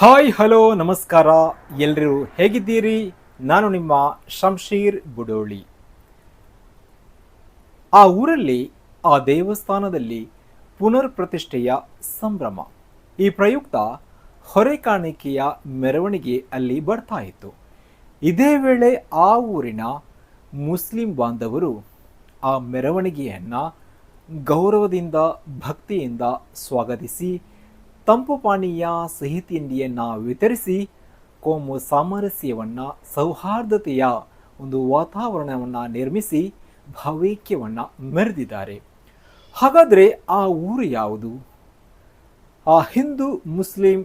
Hi, hello, ನಮಸ್ಕಾರ. ಎಲ್ಲರೂ ಹೇಗಿದ್ದೀರಿ? ನಾನು ನಿಮ್ಮ ಶಂಶೀರ್ ಬುಡೋಳಿ. ಆ ಊರಲ್ಲಿ, ಆ ದೇವಸ್ಥಾನದಲ್ಲಿ ಪುನರ್ ಪ್ರತಿಷ್ಠೆಯ ಸಂಭ್ರಮ. ಈ ಪ್ರಯುಕ್ತ ಹೊರೆ ಕಾಣಿಕೆಯ ಮೆರವಣಿಗೆ ಅಲ್ಲಿ ಬರ್ತಾ ಇತ್ತು. ಇದೇ ವೇಳೆ ಆ ಊರಿನ ಮುಸ್ಲಿಂ ಬಾಂಧವರು ಆ ಮೆರವಣಿಗೆಯನ್ನು ಗೌರವದಿಂದ, ಭಕ್ತಿಯಿಂದ ಸ್ವಾಗತಿಸಿ ತಂಪು ಪಾನೀಯ ಸಿಹಿ ತಿಂಡಿಯನ್ನು ವಿತರಿಸಿ ಕೋಮು ಸಾಮರಸ್ಯವನ್ನು, ಸೌಹಾರ್ದತೆಯ ಒಂದು ವಾತಾವರಣವನ್ನು ನಿರ್ಮಿಸಿ ಭಾವೈಕ್ಯವನ್ನು ಮೆರೆದಿದ್ದಾರೆ. ಹಾಗಾದರೆ ಆ ಊರು ಯಾವುದು? ಆ ಹಿಂದೂ ಮುಸ್ಲಿಂ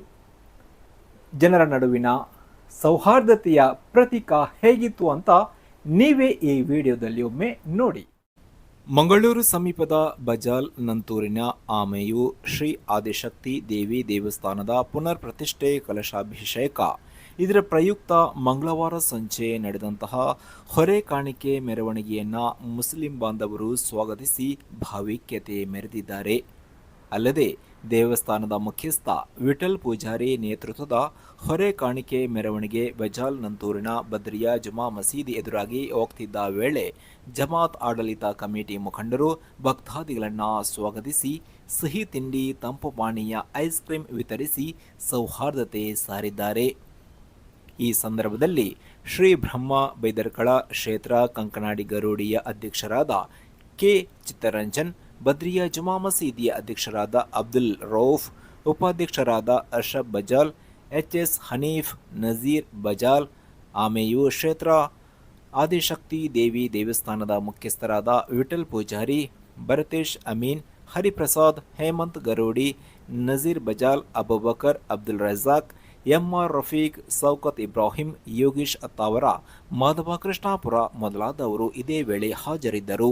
ಜನರ ನಡುವಿನ ಸೌಹಾರ್ದತೆಯ ಪ್ರತೀಕ ಹೇಗಿತ್ತು ಅಂತ ನೀವೇ ಈ ವಿಡಿಯೋದಲ್ಲಿ ಒಮ್ಮೆ ನೋಡಿ. ಮಂಗಳೂರು ಸಮೀಪದ ಬಜಾಲ್ ನಂತೂರಿನ ಆಮೆಯು ಶ್ರೀ ಆದಿಶಕ್ತಿ ದೇವಿ ದೇವಸ್ಥಾನದ ಪುನರ್ ಪ್ರತಿಷ್ಠೆ ಕಲಶಾಭಿಷೇಕ. ಇದರ ಪ್ರಯುಕ್ತ ಮಂಗಳವಾರ ಸಂಜೆ ನಡೆದಂತಹ ಹೊರೆ ಕಾಣಿಕೆ ಮೆರವಣಿಗೆಯನ್ನು ಮುಸ್ಲಿಂ ಬಾಂಧವರು ಸ್ವಾಗತಿಸಿ ಭಾವೈಕ್ಯತೆ ಮೆರೆದಿದ್ದಾರೆ. ಅಲ್ಲದೆ ದೇವಸ್ಥಾನದ ಮುಖ್ಯಸ್ಥ ವಿಠಲ್ ಪೂಜಾರಿ ನೇತೃತ್ವದ ಹೊರೆ ಕಾಣಿಕೆ ಮೆರವಣಿಗೆ ಬಜಾಲ್ ನಂತೂರಿನ ಬದ್ರಿಯಾ ಜುಮಾ ಮಸೀದಿ ಎದುರಾಗಿ ಹೋಗ್ತಿದ್ದ ವೇಳೆ ಜಮಾತ್ ಆಡಳಿತ ಕಮಿಟಿ ಮುಖಂಡರು ಭಕ್ತಾದಿಗಳನ್ನು ಸ್ವಾಗತಿಸಿ, ಸಿಹಿ ತಿಂಡಿ, ತಂಪು ಪಾನೀಯ, ಐಸ್ ಕ್ರೀಂ ವಿತರಿಸಿ ಸೌಹಾರ್ದತೆ ಸಾರಿದ್ದಾರೆ. ಈ ಸಂದರ್ಭದಲ್ಲಿ ಶ್ರೀ ಬ್ರಹ್ಮ ಬೈದರ್ಕಳ ಕ್ಷೇತ್ರ ಕಂಕನಾಡಿ ಗರುಡಿಯ ಅಧ್ಯಕ್ಷರಾದ ಕೆ ಚಿತ್ತರಂಜನ್ ಬದ್ರಿಯಾ ಜುಮಾ ಮಸೀದಿಯ ಅಧ್ಯಕ್ಷರಾದ ಅಬ್ದುಲ್ ರೌಫ್, ಉಪಾಧ್ಯಕ್ಷರಾದ ಅರ್ಷಬ್ ಬಜಾಲ್, ಎಚ್ ಎಸ್ ಹನೀಫ್, ನಜೀರ್ ಬಜಾಲ್, ಆಮೆಯು ಕ್ಷೇತ್ರ ಆದಿಶಕ್ತಿ ದೇವಿ ದೇವಸ್ಥಾನದ ಮುಖ್ಯಸ್ಥರಾದ ವಿಠಲ್ ಪೂಜಾರಿ, ಭರತೇಶ್ ಅಮೀನ್, ಹರಿಪ್ರಸಾದ್, ಹೇಮಂತ್ ಗರೋಡಿ, ನಜೀರ್ ಬಜಾಲ್, ಅಬುಬಕರ್, ಅಬ್ದುಲ್ ರಜಾಕ್ ಎಂಆರ್ ರಫೀಕ್, ಸೌಕತ್ ಇಬ್ರಾಹಿಂ, ಯೋಗೀಶ್ ಅತ್ತಾವರ, ಮಾಧವ ಕೃಷ್ಣಾಪುರ ಮೊದಲಾದವರು ಇದೇ ವೇಳೆ ಹಾಜರಿದ್ದರು.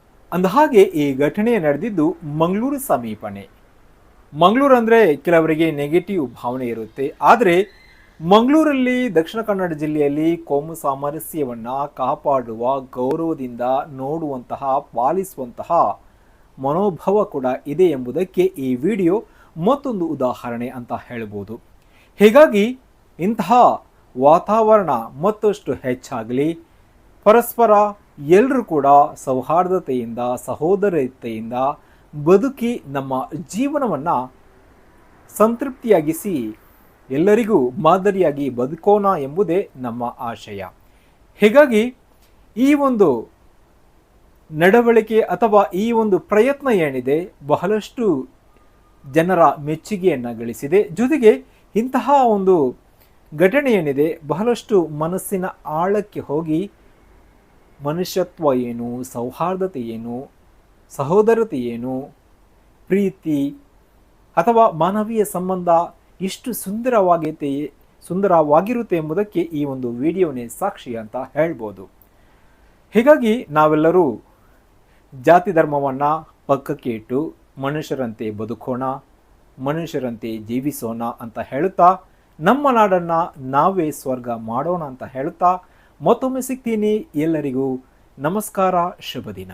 ಅಂದ ಹಾಗೆ ಈ ಘಟನೆ ನಡೆದಿದ್ದು ಮಂಗಳೂರು ಸಮೀಪನೆ. ಮಂಗಳೂರು ಅಂದರೆ ಕೆಲವರಿಗೆ ನೆಗೆಟಿವ್ ಭಾವನೆ ಇರುತ್ತೆ. ಆದರೆ, ಮಂಗಳೂರಲ್ಲಿ ದಕ್ಷಿಣ ಕನ್ನಡ ಜಿಲ್ಲೆಯಲ್ಲಿ ಕೋಮು ಸಾಮರಸ್ಯವನ್ನು ಕಾಪಾಡುವ ಗೌರವದಿಂದ ನೋಡುವಂತಹ, ಪಾಲಿಸುವಂತಹ ಮನೋಭಾವ ಕೂಡ ಇದೆ ಎಂಬುದಕ್ಕೆ ಈ ವಿಡಿಯೋ ಮತ್ತೊಂದು ಉದಾಹರಣೆ ಅಂತ ಹೇಳ್ಬೋದು. ಹೀಗಾಗಿ, ಇಂತಹ ವಾತಾವರಣ ಮತ್ತಷ್ಟು ಹೆಚ್ಚಾಗಲಿ. ಪರಸ್ಪರ ಎಲ್ಲರೂ ಕೂಡ ಸೌಹಾರ್ದತೆಯಿಂದ, ಸಹೋದರತೆಯಿಂದ ಬದುಕಿ ನಮ್ಮ ಜೀವನವನ್ನು ಸಂತೃಪ್ತಿಯಾಗಿಸಿ ಎಲ್ಲರಿಗೂ ಮಾದರಿಯಾಗಿ ಬದುಕೋಣ ಎಂಬುದೇ ನಮ್ಮ ಆಶಯ. ಹೀಗಾಗಿ ಈ ಒಂದು ನಡವಳಿಕೆ ಅಥವಾ ಈ ಒಂದು ಪ್ರಯತ್ನ ಏನಿದೆ, ಬಹಳಷ್ಟು ಜನರ ಮೆಚ್ಚುಗೆಯನ್ನು ಗಳಿಸಿದೆ. ಜೊತೆಗೆ ಇಂತಹ ಒಂದು ಘಟನೆ ಏನಿದೆ, ಬಹಳಷ್ಟು ಮನಸ್ಸಿನ ಆಳಕ್ಕೆ ಹೋಗಿ ಮನುಷ್ಯತ್ವ ಏನು, ಸೌಹಾರ್ದತೆ ಏನು, ಸಹೋದರತೆ ಏನು, ಪ್ರೀತಿ ಅಥವಾ ಮಾನವೀಯ ಸಂಬಂಧ ಎಷ್ಟು ಸುಂದರವಾಗೈತೆ, ಸುಂದರವಾಗಿರುತ್ತೆ ಎಂಬುದಕ್ಕೆ ಈ ಒಂದು ವಿಡಿಯೋನೇ ಸಾಕ್ಷಿ ಅಂತ ಹೇಳ್ಬೋದು. ಹೀಗಾಗಿ ನಾವೆಲ್ಲರೂ ಜಾತಿ ಧರ್ಮವನ್ನು ಪಕ್ಕಕ್ಕೆ ಇಟ್ಟು ಮನುಷ್ಯರಂತೆ ಬದುಕೋಣ, ಮನುಷ್ಯರಂತೆ ಜೀವಿಸೋಣ ಅಂತ ಹೇಳುತ್ತಾ, ನಮ್ಮ ನಾಡನ್ನು ನಾವೇ ಸ್ವರ್ಗ ಮಾಡೋಣ ಅಂತ ಹೇಳುತ್ತಾ ಮತ್ತೊಮ್ಮೆ ಸಿಗ್ತೀನಿ ಎಲ್ಲರಿಗೂ ನಮಸ್ಕಾರ ಶುಭ ದಿನ